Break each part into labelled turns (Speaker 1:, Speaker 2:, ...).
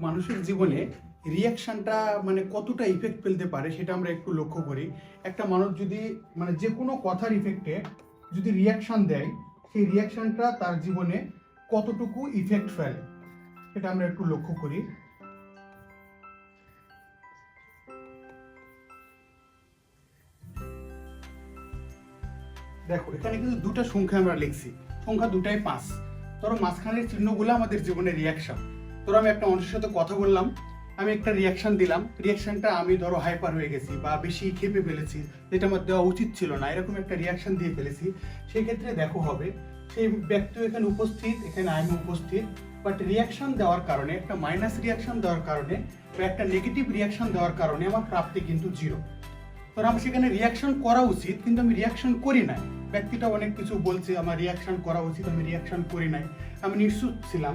Speaker 1: মানুষের জীবনে রিয়াকশনটা মানে কতটা ইফেক্ট ফেলতে পারে সেটা আমরা একটু লক্ষ্য করি। একটা মানুষ যদি মানে যে কোনো কথার ইফেক্টে যদি রিয়াকশন দেয়, সেই রিয়াকশনটা তার জীবনে কতটুকু ইফেক্ট ফেলে, সেটা আমরা একটু লক্ষ্য করি। দেখো, এখানে কিন্তু দুটো সংখ্যা আমরা লিখছি। সংখ্যা দুটাই পাঁচ। ধরো মাঝখানের চিহ্নগুলো আমাদের জীবনে রিয়াকশন ধরো আমি একটা মানুষের সাথে কথা বললাম, আমি একটা রিয়াকশন দিলাম। রিয়াকশনটা আমি ধরো হাইপার হয়ে গেছি বা বেশি খেপে ফেলেছি, যেটা আমার দেওয়া উচিত ছিল না, এরকম একটা রিয়াকশন দিয়ে ফেলেছি। সেই ক্ষেত্রে দেখো হবে, সেই ব্যক্তি এখানে উপস্থিত, এখানে আমি উপস্থিত বাট রিয়াকশন দেওয়ার কারণে, একটা মাইনাস রিয়াকশন দেওয়ার কারণে বা একটা নেগেটিভ রিয়াকশন দেওয়ার কারণে আমার প্রাপ্তি কিন্তু জিরো ধর আমি সেখানে রিয়াকশন করা উচিত, কিন্তু আমি রিয়াকশন করি নাই। ব্যক্তিটা অনেক কিছু বলছে, আমার রিয়াকশন করা উচিত, আমি রিয়াকশন করি নাই। আমি নিশ্চুপ ছিলাম।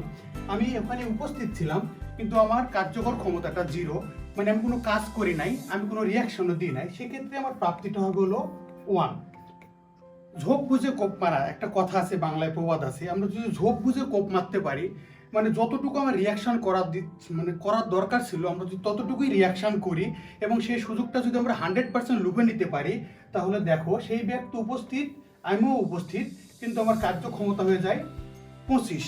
Speaker 1: আমি ওখানে উপস্থিত ছিলাম, কিন্তু আমার কার্যকর ক্ষমতাটা জিরো মানে আমি কোনো কাজ করি নাই, আমি কোনো রিয়াকশনও দিই নাই। সেক্ষেত্রে আমার প্রাপ্তিটা হবে হলো ওয়ান ঝোপ বুঝে কোপ মারা, একটা কথা আছে, বাংলায় প্রবাদ আছে। আমরা যদি ঝোপ বুঝে কোপ মারতে পারি মানে যতটুকু আমার রিয়াকশন করার মানে করার দরকার ছিল, আমরা যদি ততটুকুই রিয়াকশান করি এবং সেই সুযোগটা যদি আমরা হান্ড্রেড পার্সেন্ট লুপে নিতে পারি, তাহলে দেখো সেই ব্যক্তি উপস্থিত, আমিও উপস্থিত, কিন্তু আমার কার্যক্ষমতা হয়ে যায় পঁচিশ।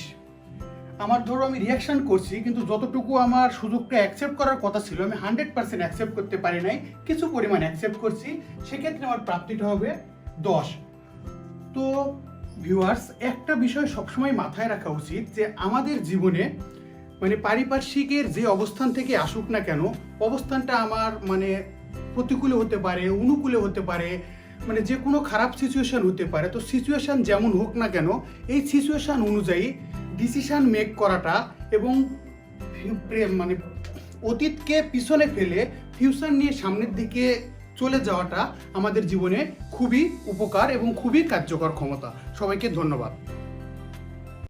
Speaker 1: আমার ধরো আমি রিয়াকশান করছি, কিন্তু যতটুকু আমার সুযোগটা অ্যাকসেপ্ট করার কথা ছিল, আমি হান্ড্রেড পার্সেন্ট অ্যাকসেপ্ট করতে পারি নাই, কিছু পরিমাণ অ্যাকসেপ্ট করছি, সেক্ষেত্রে আমার প্রাপ্তিটা হবে দশ। তো ভিউয়ার্স একটা বিষয় সবসময় মাথায় রাখা উচিত যে আমাদের জীবনে মানে পারিপার্শ্বিকের যে অবস্থান থেকে আসুক না কেন, অবস্থানটা আমার মানে প্রতিকূলে হতে পারে, অনুকূলে হতে পারে মানে যে কোনো খারাপ সিচুয়েশান হতে পারে। তো সিচুয়েশান যেমন হোক না কেন, এই সিচুয়েশান অনুযায়ী ডিসিশান মেক করাটা এবং মানে অতীতকে পিছনে ফেলে ফিউচার নিয়ে সামনের দিকে চলে যাওয়াটা আমাদের জীবনে খুবই উপকার এবং খুবই কার্যকর ক্ষমতা। সবাইকে ধন্যবাদ।